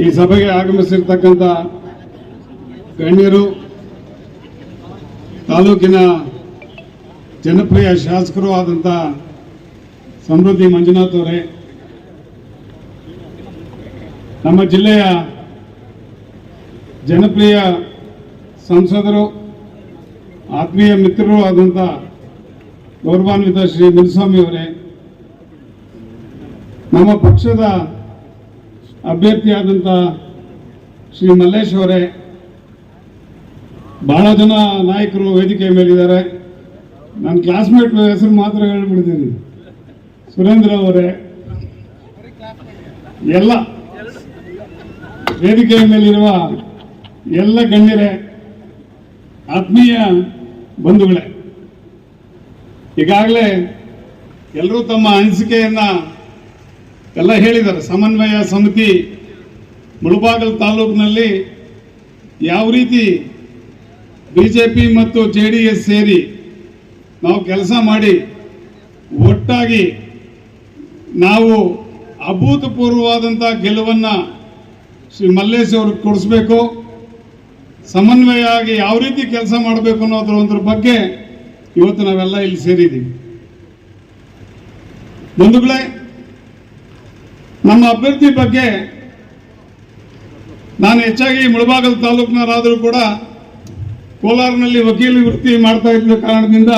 ಈ ಸಭೆಗೆ ಆಗಮಿಸಿರ್ತಕ್ಕಂಥ ಗಣ್ಯರು, ತಾಲೂಕಿನ ಜನಪ್ರಿಯ ಶಾಸಕರು ಆದಂಥ ಸಮೃದ್ಧಿ ಮಂಜುನಾಥ್ ಅವರೇ, ನಮ್ಮ ಜಿಲ್ಲೆಯ ಜನಪ್ರಿಯ ಸಂಸದರು, ಆತ್ಮೀಯ ಮಿತ್ರರು ಆದಂಥ ಗೌರವಾನ್ವಿತ ಶ್ರೀ ಮುನಿಸ್ವಾಮಿ ಅವರೇ, ನಮ್ಮ ಪಕ್ಷದ ಅಭ್ಯರ್ಥಿಯಾದಂಥ ಶ್ರೀ ಮಲ್ಲೇಶ್ ಅವರೇ, ಬಹಳ ಜನ ನಾಯಕರು ವೇದಿಕೆ ಮೇಲಿದ್ದಾರೆ. ನನ್ನ ಕ್ಲಾಸ್ಮೇಟ್ ಹೆಸರು ಮಾತ್ರ ಹೇಳ್ಬಿಡ್ತೀನಿ. ಸುರೇಂದ್ರ ಅವರೇ, ಎಲ್ಲ ವೇದಿಕೆಯ ಮೇಲಿರುವ ಎಲ್ಲ ಗಣ್ಯರೇ, ಆತ್ಮೀಯ ಬಂಧುಗಳೇ, ಈಗಾಗಲೇ ಎಲ್ಲರೂ ತಮ್ಮ ಅನಿಸಿಕೆಯನ್ನ ಎಲ್ಲ ಹೇಳಿದ್ದಾರೆ. ಸಮನ್ವಯ ಸಮಿತಿ ಮುಳಬಾಗಲ್ ತಾಲೂಕಿನಲ್ಲಿ ಯಾವ ರೀತಿ ಬಿಜೆಪಿ ಮತ್ತು ಜೆ ಡಿ ಎಸ್ ಸೇರಿ ನಾವು ಕೆಲಸ ಮಾಡಿ ಒಟ್ಟಾಗಿ ನಾವು ಅಭೂತಪೂರ್ವವಾದಂಥ ಗೆಲುವನ್ನು ಶ್ರೀ ಮಲ್ಲೇಶ್ ಅವ್ರಿಗೆ ಕೊಡಿಸ್ಬೇಕು. ಸಮನ್ವಯ ಆಗಿ ಯಾವ ರೀತಿ ಕೆಲಸ ಮಾಡಬೇಕು ಅನ್ನೋದ್ರ ಒಂದ್ರ ಬಗ್ಗೆ ಇವತ್ತು ನಾವೆಲ್ಲ ಇಲ್ಲಿ ಸೇರಿದ್ದೀವಿ. ಬಂಧುಗಳೇ ನಮ್ಮ ಅಭ್ಯರ್ಥಿ ಬಗ್ಗೆ ನಾನು ಹೆಚ್ಚಾಗಿ ಮುಳಬಾಗಲ್ ತಾಲೂಕಿನವರಾದರೂ ಕೂಡ ಕೋಲಾರನಲ್ಲಿ ವಕೀಲ ವೃತ್ತಿ ಮಾಡ್ತಾ ಇದ್ದ ಕಾರಣದಿಂದ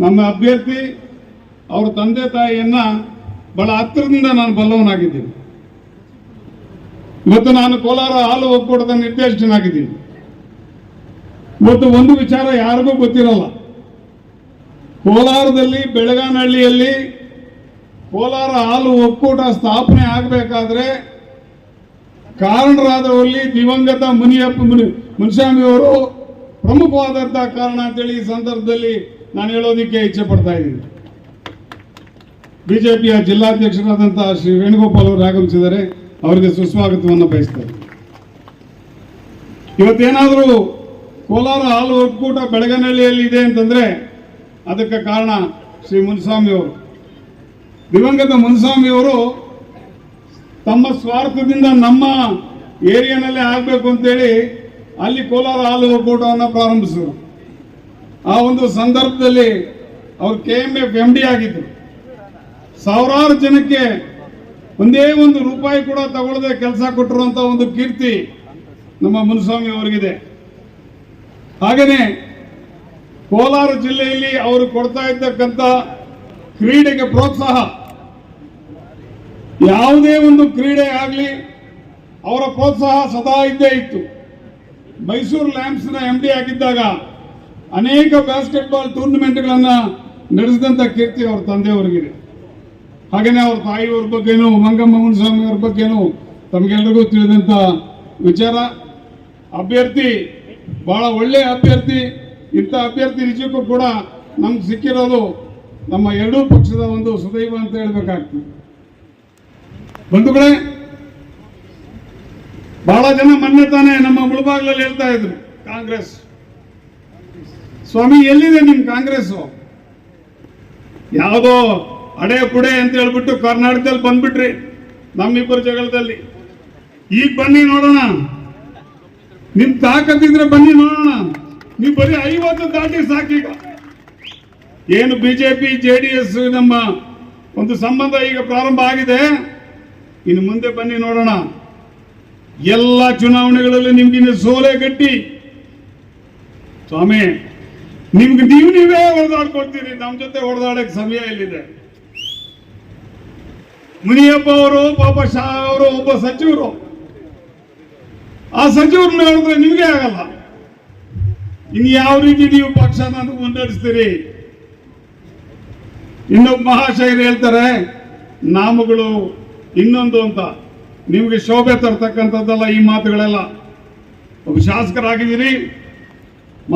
ನಮ್ಮ ಅಭ್ಯರ್ಥಿ ಅವ್ರ ತಂದೆ ತಾಯಿಯನ್ನ ಬಹಳ ಹತ್ತಿರದಿಂದ ನಾನು ಬಲ್ಲವನಾಗಿದ್ದೀನಿ. ಇವತ್ತು ನಾನು ಕೋಲಾರ ಹಾಲು ಒಕ್ಕೂಟದ ನಿರ್ದೇಶಕನಾಗಿದ್ದೀನಿ. ಇವತ್ತು ಒಂದು ವಿಚಾರ ಯಾರಿಗೂ ಗೊತ್ತಿರಲ್ಲ. ಕೋಲಾರದಲ್ಲಿ, ಬೆಳಗಾನಹಳ್ಳಿಯಲ್ಲಿ ಕೋಲಾರ ಹಾಲು ಒಕ್ಕೂಟ ಸ್ಥಾಪನೆ ಆಗಬೇಕಾದ್ರೆ ಕಾರಣರಾದವರಲ್ಲಿ ದಿವಂಗತ ಮುನಿಯಪ್ಪ ಮುನಿ ಮುನಿಸ್ವಾಮಿ ಅವರು ಪ್ರಮುಖವಾದಂಥ ಕಾರಣ ಅಂತೇಳಿ ಈ ಸಂದರ್ಭದಲ್ಲಿ ನಾನು ಹೇಳೋದಕ್ಕೆ ಇಚ್ಛೆ ಪಡ್ತಾ ಇದ್ದೀನಿ. ಬಿಜೆಪಿಯ ಜಿಲ್ಲಾಧ್ಯಕ್ಷರಾದಂತಹ ಶ್ರೀ ವೇಣುಗೋಪಾಲ್ ಅವರು ಆಗಮಿಸಿದ್ದಾರೆ ಅವರಿಗೆ ಸುಸ್ವಾಗತವನ್ನು ಬಯಸ್ತಾರೆ ಇವತ್ತೇನಾದರೂ ಕೋಲಾರ ಹಾಲು ಒಕ್ಕೂಟ ಬೆಳಗನಹಳ್ಳಿಯಲ್ಲಿ ಇದೆ ಅಂತಂದ್ರೆ ಅದಕ್ಕೆ ಕಾರಣ ಶ್ರೀ ಮುನಿಸ್ವಾಮಿ ಅವರು. ದಿವಂಗತ ಮುನಿಸ್ವಾಮಿ ಅವರು ತಮ್ಮ ಸ್ವಾರ್ಥದಿಂದ ನಮ್ಮ ಏರಿಯಾನಲ್ಲೇ ಆಗಬೇಕು ಅಂತೇಳಿ ಅಲ್ಲಿ ಕೋಲಾರ ಹಾಲು ಒಕ್ಕೂಟವನ್ನು ಪ್ರಾರಂಭಿಸಿದರು. ಆ ಒಂದು ಸಂದರ್ಭದಲ್ಲಿ ಅವರು K M F M D ಆಗಿದ್ರು. ಸಾವಿರಾರು ಜನಕ್ಕೆ ಒಂದೇ ಒಂದು ರೂಪಾಯಿ ಕೂಡ ತಗೊಳ್ಳದೆ ಕೆಲಸ ಕೊಟ್ಟಿರುವಂತ ಒಂದು ಕೀರ್ತಿ ನಮ್ಮ ಮುನಿಸ್ವಾಮಿ ಅವರಿಗಿದೆ. ಹಾಗೇನೆ ಕೋಲಾರ ಜಿಲ್ಲೆಯಲ್ಲಿ ಅವರು ಕೊಡ್ತಾ ಇದ್ದಕ್ಕಂಥ ಕ್ರೀಡೆಗೆ ಪ್ರೋತ್ಸಾಹ ಯಾವುದೇ ಒಂದು ಕ್ರೀಡೆ ಆಗಲಿ, ಅವರ ಪ್ರೋತ್ಸಾಹ ಸದಾ ಇದ್ದೇ ಇತ್ತು. ಮೈಸೂರು ಲ್ಯಾಂಪ್ಸ್ನ ಎಂ ಡಿ ಆಗಿದ್ದಾಗ ಅನೇಕ ಬ್ಯಾಸ್ಕೆಟ್ಬಾಲ್ ಟೂರ್ನಮೆಂಟ್ಗಳನ್ನು ನಡೆಸಿದಂಥ ಕೀರ್ತಿ ಅವ್ರ ತಂದೆಯವರಿಗಿದೆ. ಹಾಗೆಯೇ ಅವ್ರ ತಾಯಿಯವ್ರ ಬಗ್ಗೆನೂ, ಮಂಗಮ್ಮೋಹನ್ ಸ್ವಾಮಿ ಅವ್ರ ಬಗ್ಗೆನೂ ತಮಗೆಲ್ಲರಿಗೂ ತಿಳಿದಂಥ ವಿಚಾರ. ಅಭ್ಯರ್ಥಿ, ಬಹಳ ಒಳ್ಳೆಯ ಅಭ್ಯರ್ಥಿ, ಇಂಥ ಅಭ್ಯರ್ಥಿ ನಿಜಕ್ಕೂ ಕೂಡ ನಮ್ಗೆ ಸಿಕ್ಕಿರೋದು ನಮ್ಮ ಎರಡೂ ಪಕ್ಷದ ಒಂದು ಸುದೈವ ಅಂತ ಹೇಳ್ಬೇಕಾಗ್ತದೆ. ಬಂಧುಗಳೇ, ಬಹಳ ಜನ ಮೊನ್ನೆ ತಾನೇ ನಮ್ಮ ಮುಳುಬಾಗ್ಲಲ್ಲಿ ಹೇಳ್ತಾ ಇದ್ರು, ಕಾಂಗ್ರೆಸ್. ಸ್ವಾಮಿ, ಎಲ್ಲಿದೆ ನಿಮ್ ಕಾಂಗ್ರೆಸ್ ಯಾವುದೋ ಅಡೆ ಕುಡೆ ಅಂತ ಹೇಳ್ಬಿಟ್ಟು ಕರ್ನಾಟಕದಲ್ಲಿ ಬಂದ್ಬಿಟ್ರಿ, ನಮ್ಮಿಬ್ಬರ ಜಗಳದಲ್ಲಿ. ಈಗ ಬನ್ನಿ ನೋಡೋಣ. ನಿಮ್ ತಾಕತ್ತಿದ್ರೆ ಬನ್ನಿ ನೋಡೋಣ. ನೀವು ಬರೀ ಐವತ್ತು ದಾಟಿ ಸಾಕೀಗ. ಏನು ಬಿಜೆಪಿ, ಜೆ ಡಿ ನಮ್ಮ ಒಂದು ಸಂಬಂಧ ಈಗ ಪ್ರಾರಂಭ ಆಗಿದೆ. ಇನ್ನು ಮುಂದೆ ಬನ್ನಿ ನೋಡೋಣ. ಎಲ್ಲ ಚುನಾವಣೆಗಳಲ್ಲಿ ನಿಮ್ಗೆ ಇನ್ನು ಸೋಲೆ ಗಟ್ಟಿ. ಸ್ವಾಮಿ, ನಿಮ್ಗೆ ನೀವು ನೀವೇ ಹೊಡೆದಾಡ್ಕೊಳ್ತೀರಿ ನಮ್ಮ ಜೊತೆ ಹೊಡೆದಾಡಕ್ಕೆ ಸಮಯ ಇಲ್ಲಿದೆ ಮುನಿಯಪ್ಪ ಅವರು, ಪಾಪ ಶಾ ಅವರು, ಒಬ್ಬ ಸಚಿವರು. ಆ ಸಚಿವರನ್ನ ಹೇಳಿದ್ರೆ ನಿಮ್ಗೆ ಆಗಲ್ಲ. ಇನ್ ಯಾವ ರೀತಿ ನೀವು ಪಕ್ಷನ ಮುನ್ನಡೆಸ್ತೀರಿ? ಇನ್ನೊಬ್ಬ ಮಹಾಶಯರು ಹೇಳ್ತಾರೆ, ನಾಮಗಳು ಇನ್ನೊಂದು ಅಂತ, ನಿಮಗೆ ಶೋಭೆ ತರ್ತಕ್ಕಂಥದ್ದಲ್ಲ ಈ ಮಾತುಗಳೆಲ್ಲ. ಒಬ್ಬ ಶಾಸಕರಾಗಿದ್ದೀರಿ,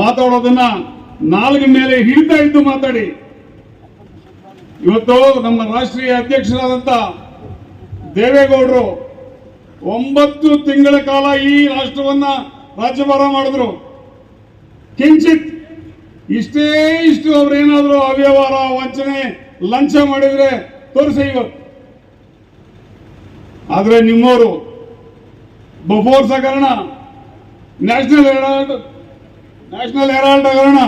ಮಾತಾಡೋದನ್ನ ನಾಲ್ಕು ಮೇಲೆ ಹಿಡಿತಾ ಇದ್ದು ಮಾತಾಡಿ. ಇವತ್ತು ನಮ್ಮ ರಾಷ್ಟ್ರೀಯ ಅಧ್ಯಕ್ಷರಾದಂತ ದೇವೇಗೌಡರು ಒಂಬತ್ತು ತಿಂಗಳ ಕಾಲ ಈ ರಾಷ್ಟ್ರವನ್ನ ರಾಜ್ಯಭಾರ ಮಾಡಿದ್ರು. ಕಿಂಚಿತ್ ಇಷ್ಟೇ ಇಷ್ಟು ಅವ್ರೇನಾದ್ರೂ ಅವ್ಯವಹಾರ, ವಂಚನೆ, ಲಂಚ ಮಾಡಿದ್ರೆ ತೋರಿಸಿ ಇವತ್ತು. ಆದರೆ ನಿಮ್ಮವರು ಬಫೋರ್ಸ್ ಹಗರಣ ನ್ಯಾಷನಲ್ ಹೆರಾಲ್ಡ್ ನ್ಯಾಷನಲ್ ಹೆರಾಲ್ಡ್ ಹಗರಣ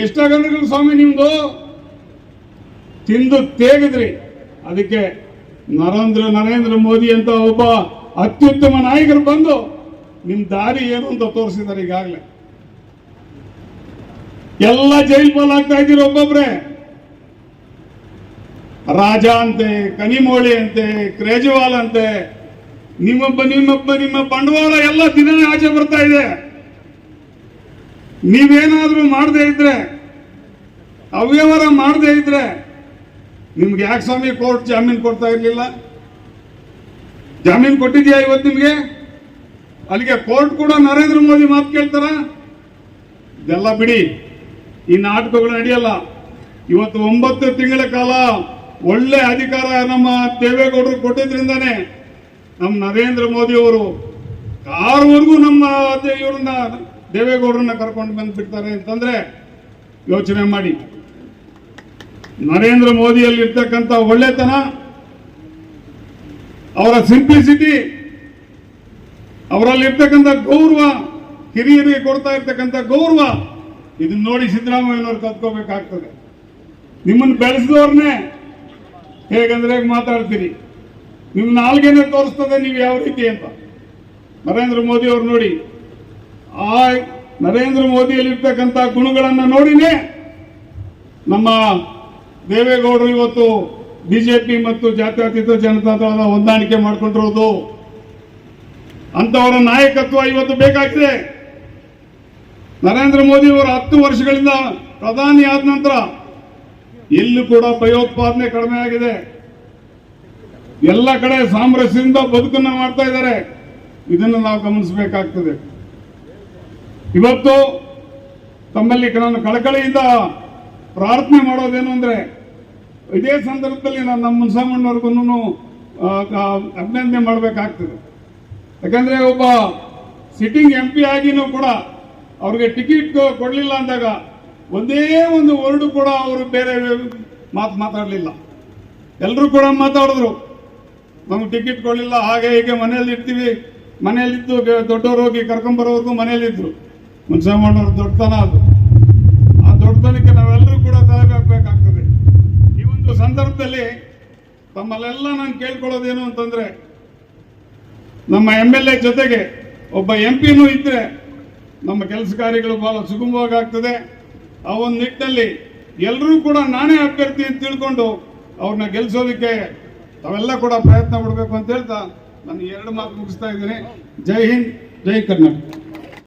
ಎಷ್ಟು ಹಗರಣಗಳು ಸ್ವಾಮಿ ನಿಮ್ದು ತಿಂದು ತೇಗಿದ್ರಿ. ಅದಕ್ಕೆ ನರೇಂದ್ರ ನರೇಂದ್ರ ಮೋದಿ ಅಂತ ಒಬ್ಬ ಅತ್ಯುತ್ತಮ ನಾಯಕರು ಬಂದು ನಿಮ್ ದಾರಿ ಏನು ಅಂತ ತೋರಿಸಿದ್ದಾರೆ ಈಗಾಗಲೇ. ಎಲ್ಲ ಜೈಲ್ ಪಾಲಾಗ್ತಾ ಇದ್ದೀರಿ ಒಬ್ಬೊಬ್ರೆ. ರಾಜ ಅಂತೆ, ಕನಿಮೋಳಿ ಅಂತೆ ಕ್ರೇಜವಾಲ್ ಅಂತೆ, ನಿಮ್ಮೊಬ್ಬ ನಿಮ್ಮೊಬ್ಬ, ನಿಮ್ಮ ಬಂಡವಾಳ ಎಲ್ಲ ದಿನನೇ ಆಚೆ ಬರ್ತಾ ಇದೆ. ನೀವೇನಾದ್ರೂ ಮಾಡದೇ ಇದ್ರೆ, ಅವ್ಯವಹಾರ ಮಾಡದೇ ಇದ್ರೆ, ನಿಮ್ಗೆ ಯಾಕೆ ಸ್ವಾಮಿ ಕೋರ್ಟ್ ಜಾಮೀನು ಕೊಡ್ತಾ ಇರ್ಲಿಲ್ಲ? ಜಾಮೀನು ಕೊಟ್ಟಿದ್ಯಾ ಇವತ್ತು ನಿಮಗೆ? ಅಲ್ಲಿಗೆ ಕೋರ್ಟ್ ಕೂಡ ನರೇಂದ್ರ ಮೋದಿ ಮಾತು ಕೇಳ್ತಾರ? ಇದೆಲ್ಲ ಬಿಡಿ, ಈ ನಾಟಕಗಳು ನಡೆಯಲ್ಲ. ಇವತ್ತು ಒಂಬತ್ತು ತಿಂಗಳ ಕಾಲ ಒಳ್ಳೆ ಅಧಿಕಾರ ನಮ್ಮ ದೇವೇಗೌಡರು ಕೊಟ್ಟಿದ್ರಿಂದಾನೆ ನಮ್ಮ ನರೇಂದ್ರ ಮೋದಿ ಅವರು ಕಾರ್ವರೆಗೂ ನಮ್ಮ ಇವ್ರನ್ನ ದೇವೇಗೌಡರನ್ನ ಕರ್ಕೊಂಡು ಬಂದ್ಬಿಡ್ತಾರೆ ಅಂತಂದ್ರೆ ಯೋಚನೆ ಮಾಡಿ. ನರೇಂದ್ರ ಮೋದಿಯಲ್ಲಿ ಇರ್ತಕ್ಕಂತ ಒಳ್ಳೆತನ, ಅವರ ಸಿಂಪ್ಲಿಸಿಟಿ ಅವರಲ್ಲಿ ಇರ್ತಕ್ಕಂಥ ಗೌರವ, ಹಿರಿಯರಿಗೆ ಕೊಡ್ತಾ ಇರ್ತಕ್ಕಂಥ ಗೌರವ, ಇದನ್ನ ನೋಡಿ ಸಿದ್ದರಾಮಯ್ಯನವ್ರು ಕತ್ಕೋಬೇಕಾಗ್ತದೆ ನಿಮ್ಮನ್ನು ಬೆಳೆಸಿದವ್ರನ್ನೇ ಹೇಗಂದ್ರೆ ಹೇಗೆ ಮಾತಾಡ್ತೀರಿ. ನಿಮ್ಮ ನಾಲ್ಗೆನೆ ತೋರಿಸ್ತದೆ ನೀವು ಯಾವ ರೀತಿ ಅಂತ. ನರೇಂದ್ರ ಮೋದಿ ಅವ್ರು ನೋಡಿ, ಆ ನರೇಂದ್ರ ಮೋದಿಯಲ್ಲಿರ್ತಕ್ಕಂಥ ಗುಣಗಳನ್ನು ನೋಡಿನೇ ನಮ್ಮ ದೇವೇಗೌಡರು ಇವತ್ತು ಬಿಜೆಪಿ ಮತ್ತು ಜಾತ್ಯತೀತ ಜನತಾ ದಳದ ಹೊಂದಾಣಿಕೆ ಮಾಡಿಕೊಂಡಿರೋದು. ಅಂತವರ ನಾಯಕತ್ವ ಇವತ್ತು ಬೇಕಾಗಿದೆ. ನರೇಂದ್ರ ಮೋದಿ ಅವರು ಹತ್ತು ವರ್ಷಗಳಿಂದ ಪ್ರಧಾನಿ ಆದ ನಂತರ ಎಲ್ಲೂ ಕೂಡ ಭಯೋತ್ಪಾದನೆ ಕಡಿಮೆ ಆಗಿದೆ. ಎಲ್ಲ ಕಡೆ ಸಾಮರಸ್ಯದಿಂದ ಬದುಕನ್ನ ಮಾಡ್ತಾ ಇದ್ದಾರೆ. ಇದನ್ನು ನಾವು ಗಮನಿಸಬೇಕಾಗ್ತದೆ. ಇವತ್ತು ತಮ್ಮಲ್ಲಿ ನಾನು ಕಳಕಳಿಯಿಂದ ಪ್ರಾರ್ಥನೆ ಮಾಡೋದೇನು ಅಂದ್ರೆ, ಇದೇ ಸಂದರ್ಭದಲ್ಲಿ ನಾನು ನಮ್ಮ ಮುನ್ಸಾಮಣ್ಣವ್ರಿಗೂ ಅಭಿನಂದನೆ ಮಾಡಬೇಕಾಗ್ತದೆ. ಯಾಕಂದ್ರೆ ಒಬ್ಬ ಸಿಟ್ಟಿಂಗ್ ಎಂ ಪಿ ಆಗಿನೂ ಕೂಡ ಅವ್ರಿಗೆ ಟಿಕೆಟ್ ಕೊಡಲಿಲ್ಲ ಅಂದಾಗ ಒಂದೇ ಒಂದು ವರ್ಡು ಕೂಡ ಅವರು ಬೇರೆ ಮಾತು ಮಾತಾಡಲಿಲ್ಲ. ಎಲ್ಲರೂ ಕೂಡ ಮಾತಾಡಿದ್ರು. ನಮ್ಗೆ ಟಿಕೆಟ್ ಕೊಡಲಿಲ್ಲ, ಹಾಗೆ ಹೀಗೆ ಮನೆಯಲ್ಲಿ ಇರ್ತೀವಿ. ಮನೆಯಲ್ಲಿದ್ದು ದೊಡ್ಡವರು ಹೋಗಿ ಕರ್ಕೊಂಬರೋರ್ಗು ಮನೆಯಲ್ಲಿದ್ದರು ಮುನ್ಸಾಮಣ್ಣವ್ರ ದೊಡ್ಡತನ ಅದು. ಆ ದೊಡ್ಡತನಕ್ಕೆ ನಾವೆಲ್ಲರೂ ಕೂಡ ತಲೆ ಹಾಕಬೇಕಾಗ್ತದೆ ಈ ಒಂದು ಸಂದರ್ಭದಲ್ಲಿ ತಮ್ಮಲ್ಲೆಲ್ಲ ನಾನು ಕೇಳ್ಕೊಳ್ಳೋದೇನು ಅಂತಂದ್ರೆ, ನಮ್ಮ ಎಂ ಎಲ್ ಜೊತೆಗೆ ಒಬ್ಬ ಎಂ ಪಿನೂ ಇದ್ದರೆ ನಮ್ಮ ಕೆಲಸ ಕಾರ್ಯಗಳು ಬಹಳ ಸುಗಮವಾಗಿ ಆಗ್ತದೆ. ಆ ಒಂದು ನಿಟ್ಟಿನಲ್ಲಿ ಎಲ್ಲರೂ ಕೂಡ ನಾನೇ ಅಭ್ಯರ್ಥಿ ಅಂತ ತಿಳ್ಕೊಂಡು ಅವ್ರನ್ನ ಗೆಲ್ಲಿಸೋದಕ್ಕೆ ತಾವೆಲ್ಲ ಕೂಡ ಪ್ರಯತ್ನ ಪಡಬೇಕು ಅಂತ ಹೇಳ್ತಾ ನಾನು ಎರಡು ಮಾತು ಮುಗಿಸ್ತಾ ಇದ್ದೀನಿ. ಜೈ ಹಿಂದ್, ಜೈ ಕರ್ನಾಟಕ.